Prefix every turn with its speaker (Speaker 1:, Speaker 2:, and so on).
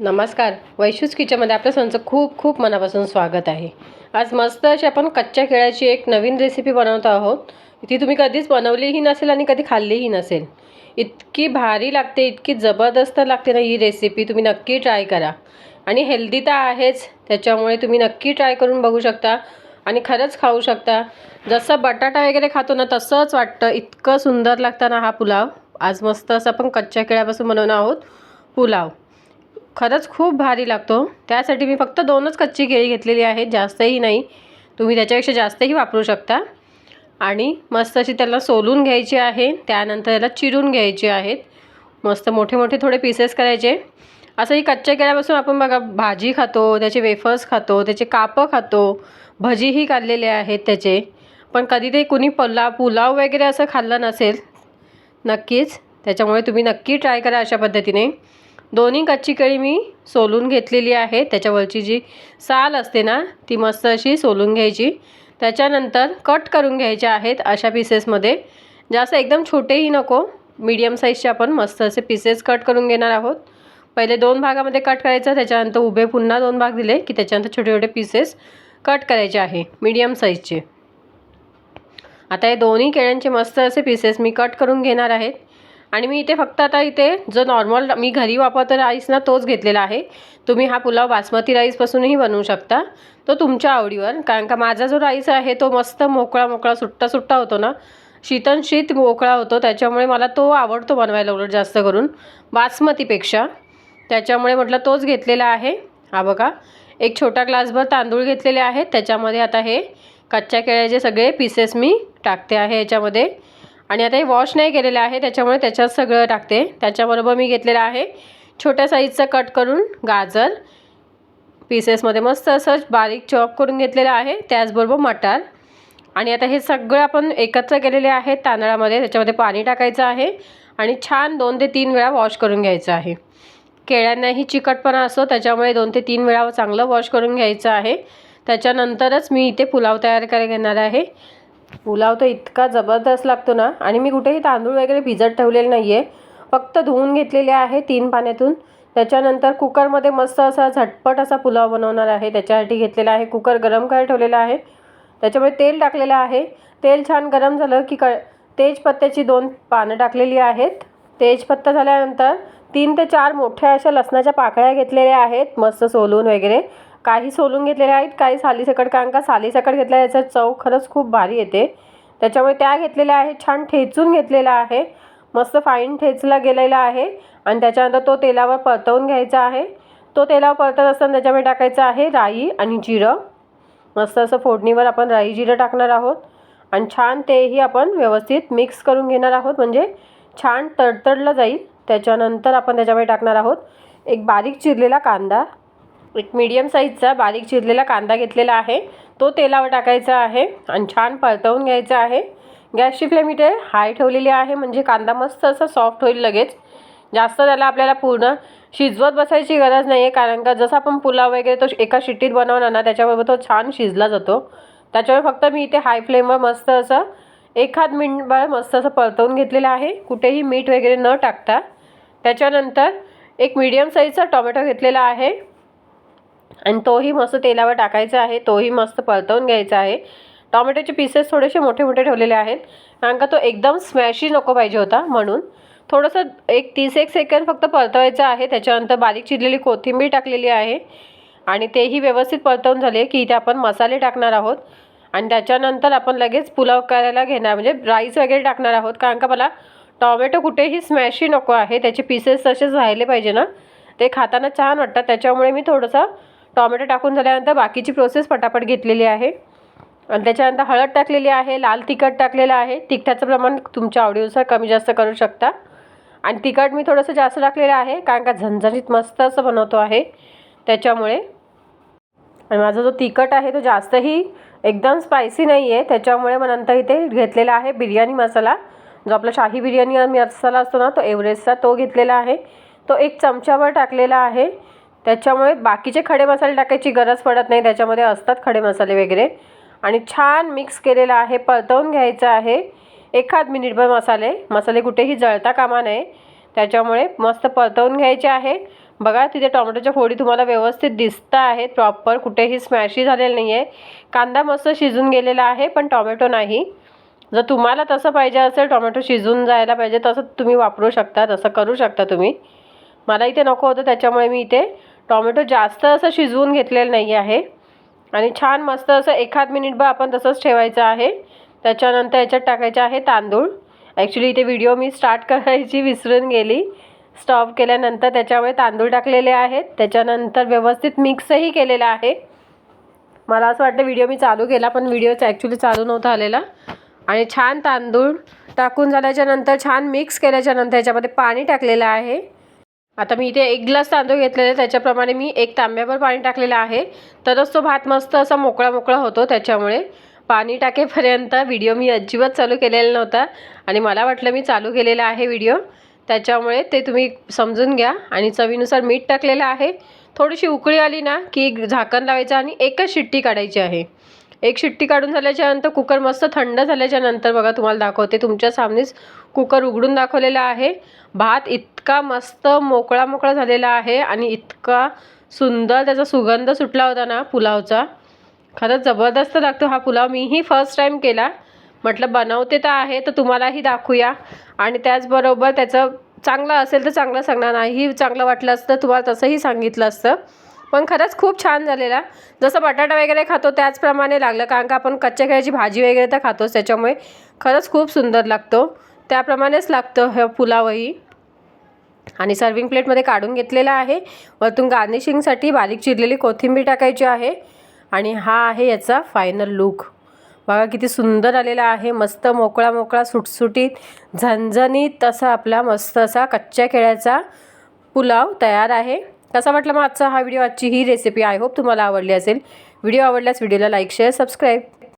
Speaker 1: नमस्कार. वैशूज किचनमध्ये आपल्या सणचं खूप खूप मनापासून स्वागत आहे. आज मस्त अशी आपण कच्च्या केळ्याची एक नवीन रेसिपी बनवत आहोत. ती तुम्ही कधीच बनवलीही नसेल आणि कधी खाल्लीही नसेल. इतकी भारी लागते इतकी जबरदस्त लागते ना ही रेसिपी तुम्ही नक्की ट्राय करा. आणि हेल्दी तर आहेच त्याच्यामुळे तुम्ही नक्की ट्राय करून बघू शकता आणि खरंच खाऊ शकता. जसं बटाटा वगैरे खातो ना तसंच वाटतं. इतकं सुंदर लागतं ना हा पुलाव. आज मस्त असं आपण कच्च्या केळ्यापासून बनवणार आहोत पुलाव. खरंच खूप भारी लागतो. त्यासाठी मी फक्त दोनच कच्ची केळी घेतलेली आहेत जास्तही नाही. तुम्ही त्याच्यापेक्षा जास्तही वापरू शकता. आणि मस्त अशी त्याला सोलून घ्यायची आहे त्यानंतर त्याला चिरून घ्यायचे आहेत. मस्त मोठे मोठे थोडे पीसेस करायचे. असं ही कच्च्या केळ्यापासून आपण बघा भाजी खातो त्याचे वेफर्स खातो त्याचे कापं खातो भजीही काढलेले आहेत त्याचे. पण कधी ते कुणी पल्ला पुलाव वगैरे असं खाल्लं नसेल नक्कीच. त्याच्यामुळे तुम्ही नक्की ट्राय करा अशा पद्धतीने. दोन्ही कच्ची केळी मी सोलून घेतलेली आहे. त्याच्यावरची जी साल असते ना ती मस्त अशी सोलून घ्यायची. त्याच्यानंतर कट करून घ्यायचे आहेत अशा पीसेसमध्ये जास्त एकदम छोटेही नको. मीडियम साईजचे आपण मस्त असे पीसेस कट करून घेणार आहोत. पहिले दोन भागामध्ये कट करायचं त्याच्यानंतर उभे पुन्हा दोन भाग दिले की त्याच्यानंतर छोटे छोटे पीसेस कट करायचे आहे मीडियम साईजचे आता हे दोन्ही केळ्यांचे मस्त असे पीसेस मी कट करून घेणार आहेत. आणि मी इथे फक्त आता इथे जो नॉर्मल मी घरी वापरतो राईस ना तोच घेतलेला आहे. तुम्ही हा पुलाव बासमती राईसपासूनही बनवू शकता. तो तुमच्या आवडीवर. कारण का माझा जो राईस आहे तो मस्त मोकळा मोकळा सुट्टा सुट्टा होतो ना. शीतन शीत मोकळा होतो. त्याच्यामुळे मला तो आवडतो बनवायला उलट जास्त करून. बासमतीपेक्षा. त्याच्यामुळे म्हटलं तोच घेतलेला आहे. हा बघा. एक छोटा ग्लासभर तांदूळ घेतलेले आहेत. त्याच्यामध्ये आता हे कच्च्या केळ्याचे सगळे पीसेस मी टाकते आहे याच्यामध्ये. आणि आता हे वॉश नाही केलेलं आहे त्याच्यामुळे त्याच्यात सगळं टाकते. त्याच्याबरोबर मी घेतलेलं आहे छोट्या साईजचं कट करून गाजर. पीसेसमध्ये मस्त असं बारीक चॉप करून घेतलेलं आहे त्याचबरोबर मटार. आणि आता हे सगळं आपण एकत्र केलेले आहेत तांदळामध्ये त्याच्यामध्ये पाणी टाकायचं आहे आणि छान दोन ते तीन वेळा वॉश करून घ्यायचं आहे. केळ्यांनाही चिकटपणा असतो त्याच्यामुळे दोन ते तीन वेळा चांगलं वॉश करून घ्यायचं आहे. त्याच्यानंतरच मी इथे पुलाव तयार करायला घेणार आहे. पुलाव तर इतका जबरदस्त लागतो ना. आणि मी कुठेही तांदूळ वगैरे भिजत ठेवलेले नाही आहे फक्त धुवून घेतलेले आहे तीन पाण्यातून. त्याच्यानंतर कुकरमध्ये मस्त असा झटपट असा पुलाव बनवणार आहे. त्याच्यासाठी घेतलेला आहे कुकर गरम करायला ठेवलेला आहे. त्याच्यामुळे तेल टाकलेलं आहे. तेल छान गरम झालं की क तेजपत्त्याची दोन पानं टाकलेली आहेत. तेजपत्ता झाल्यानंतर तीन ते चार मोठ्या अशा लसणाच्या पाकळ्या घेतलेल्या आहेत. मस्त सोलून वगैरे. काही सोलून घेतलेल्या आहेत काही सालीसकट कारण का सालीसकट घेतल्या याचा चव खरंच खूप भारी येते. त्याच्यामुळे त्या घेतलेल्या आहेत छान ठेचून घेतलेला आहे मस्त फाईन ठेचला गेलेला आहे आणि त्याच्यानंतर तो तेलावर परतवून घ्यायचा आहे. तो तेलावर परतत असताना त्याच्यामध्ये टाकायचं आहे राई आणि जिरं. मस्त असं फोडणीवर आपण राई जिरं टाकणार आहोत आणि छान तेही आपण व्यवस्थित मिक्स करून घेणार आहोत म्हणजे छान तडतडलं जाईल. त्याच्यानंतर आपण त्याच्यामध्ये टाकणार आहोत एक बारीक चिरलेला कांदा. एक मीडियम साईजचा बारीक चिरलेला कांदा घेतलेला आहे. तो तेलावर टाकायचा आहे आणि छान परतवून घ्यायचा आहे. गॅसची फ्लेम इथे हाय ठेवलेली आहे. म्हणजे कांदा मस्त असा सॉफ्ट होईल लगेच. जास्त त्याला आपल्याला पूर्ण शिजवत बसायची गरज नाही आहे कारण का जसं आपण पुलाव वगैरे तो एका शिट्टीत बनवणार ना त्याच्याबरोबर तो छान शिजला जातो. त्याच्यावर फक्त मी इथे हाय फ्लेमवर मस्त असं एखाद मिनिटभर मस्त असं परतवून घेतलेलं आहे. कुठेही मीठ वगैरे न टाकता. त्याच्यानंतर एक मीडियम साईजचा टोमॅटो घेतलेला आहे. आणि तोही मस्त तेलावर टाकायचा आहे. तोही मस्त परतवून घ्यायचा आहे. टॉमॅटोचे पीसेस थोडेसे मोठे मोठे ठेवलेले आहेत. कारण का तो एकदम स्मॅशी नको पाहिजे होता म्हणून. थोडंसं एक तीस एक सेकंड फक्त परतवायचं आहे. त्याच्यानंतर बारीक चिरलेली कोथिंबीर टाकलेली आहे. आणि तेही व्यवस्थित परतवून झाले की इथे आपण मसाले टाकणार आहोत. आणि त्याच्यानंतर आपण लगेच पुलाव करायला घेणार म्हणजे राईस वगैरे टाकणार आहोत. कारण का मला टॉमॅटो कुठेही स्मॅशी नको आहे. त्याचे पीसेस तसेच राहिले पाहिजे ना. ते खाताना छान वाटतात. त्याच्यामुळे मी थोडंसं टॉमॅटो टाकून झाल्यानंतर बाकीची प्रोसेस पटापट घेतलेली आहे. आणि त्याच्यानंतर हळद टाकलेली आहे लाल तिखट टाकलेलं आहे. तिखटाचं प्रमाण तुमच्या आवडीनुसार कमी जास्त करू शकता. आणि तिखट मी थोडंसं जास्त टाकलेलं आहे कारण का झणझणीत मस्त असं बनवतो आहे. त्याच्यामुळे आणि माझा जो तिखट आहे तो जास्तही एकदम स्पायसी नाही आहे त्याच्यामुळे मग नंतर इथे घेतलेला आहे बिर्याणी मसाला. जो आपला शाही बिर्याणी मसाला असतो ना तो एव्हरेस्टचा तो घेतलेला आहे. तो एक चमच्यावर टाकलेला आहे. त्याच्यामुळे बाकीचे खडे मसाले टाकायची गरज पडत नाही. त्याच्यामध्ये असतात खडे मसाले वगैरे. आणि छान मिक्स केलेलं आहे. परतवून घ्यायचं आहे. एखाद मिनिटभर मसाले. मसाले कुठेही जळता कामा नये. त्याच्यामुळे मस्त परतवून घ्यायचे आहे. बघा तिथे टोमॅटोच्या फोडी तुम्हाला व्यवस्थित दिसता आहेत. प्रॉपर कुठेही स्मॅशी झालेलं नाही आहे कांदा मस्त शिजून गेलेला आहे पण टोमॅटो नाही. जर तुम्हाला तसं पाहिजे असेल टोमॅटो शिजून जायला पाहिजे तसं तुम्ही वापरू शकता. तसं करू शकता तुम्ही. मला इथे नको होतं त्याच्यामुळे मी इथे टोमॅटो जास्त असं शिजवून घेतलेलं नाही आहे. आणि छान मस्त असं एखाद मिनिटभर आपण तसंच ठेवायचं आहे. त्याच्यानंतर याच्यात टाकायचे आहे तांदूळ. ॲक्च्युली इथे व्हिडिओ मी स्टार्ट करायची विसरून गेली. स्टॉप केल्यानंतर त्याच्यामुळे तांदूळ टाकलेले आहेत. त्याच्यानंतर व्यवस्थित मिक्सही केलेला आहे. मला असं वाटतं व्हिडिओ मी चालू केला पण व्हिडिओच ॲक्च्युली चालू नव्हता आलेला. आणि छान तांदूळ टाकून झाल्याच्यानंतर छान मिक्स केल्याच्यानंतर याच्यामध्ये पाणी टाकलेलं आहे. आता मी इथे एक ग्लास तांदूळ घेतलेले त्याच्याप्रमाणे मी एक तांब्याभर पाणी टाकलेलं आहे. तरच तो भात मस्त असा मोकळा मोकळा होतो त्याच्यामुळे. पाणी टाकेपर्यंत व्हिडिओ मी अजिबात चालू केलेला नव्हता आणि मला वाटलं मी चालू केलेला आहे व्हिडिओ. त्याच्यामुळे ते तुम्ही समजून घ्या आणि चवीनुसार मीठ टाकलेलं आहे. थोडीशी उकळी आली ना की झाकण लावायचं आणि एकच शिट्टी काढायची आहे. एक शिट्टी काढून झाल्याच्यानंतर कुकर मस्त थंड झाल्याच्यानंतर बघा तुम्हाला दाखवते. तुमच्या सामनेच कुकर उघडून दाखवलेला आहे. भात इतका मस्त मोकळा मोकळा झालेला आहे आणि इतका सुंदर त्याचा सुगंध सुटला होता ना पुलावचा. खरंच जबरदस्त लागतो हा पुलाव. मीही फर्स्ट टाईम केला. म्हटलं बनवते तर आहे तर तुम्हालाही दाखवूया. आणि त्याचबरोबर त्याचं चांगलं असेल तर चांगलं सांगणार नाही. चांगलं वाटलं असतं तुम्हाला तसंही सांगितलं असतं. पण खरंच खूप छान झालेला. जसं बटाटा वगैरे खातो त्याचप्रमाणे लागलं कारण का आपण कच्च्या केळ्याची भाजी वगैरे तर खातोच त्याच्यामुळे खरंच खूप सुंदर लागतो. त्याप्रमाणेच लागतं हे पुलावही. आणि सर्विंग प्लेटमध्ये काढून घेतलेला आहे. वरतून गार्निशिंगसाठी बारीक चिरलेली कोथिंबीर टाकायची आहे. आणि हा आहे याचा फायनल लुक बघा किती सुंदर आलेला आहे. मस्त मोकळा मोकळा सुटसुटीत झणझणीत असा आपला मस्त असा कच्च्या केळ्याचा पुलाव तयार आहे. कसा वाटला मग आजचा हा व्हिडिओ आजची ही रेसिपी आय होप तुम्हाला आवडली असेल. व्हिडिओ आवडल्यास व्हिडिओला लाईक शेअर सबस्क्राईब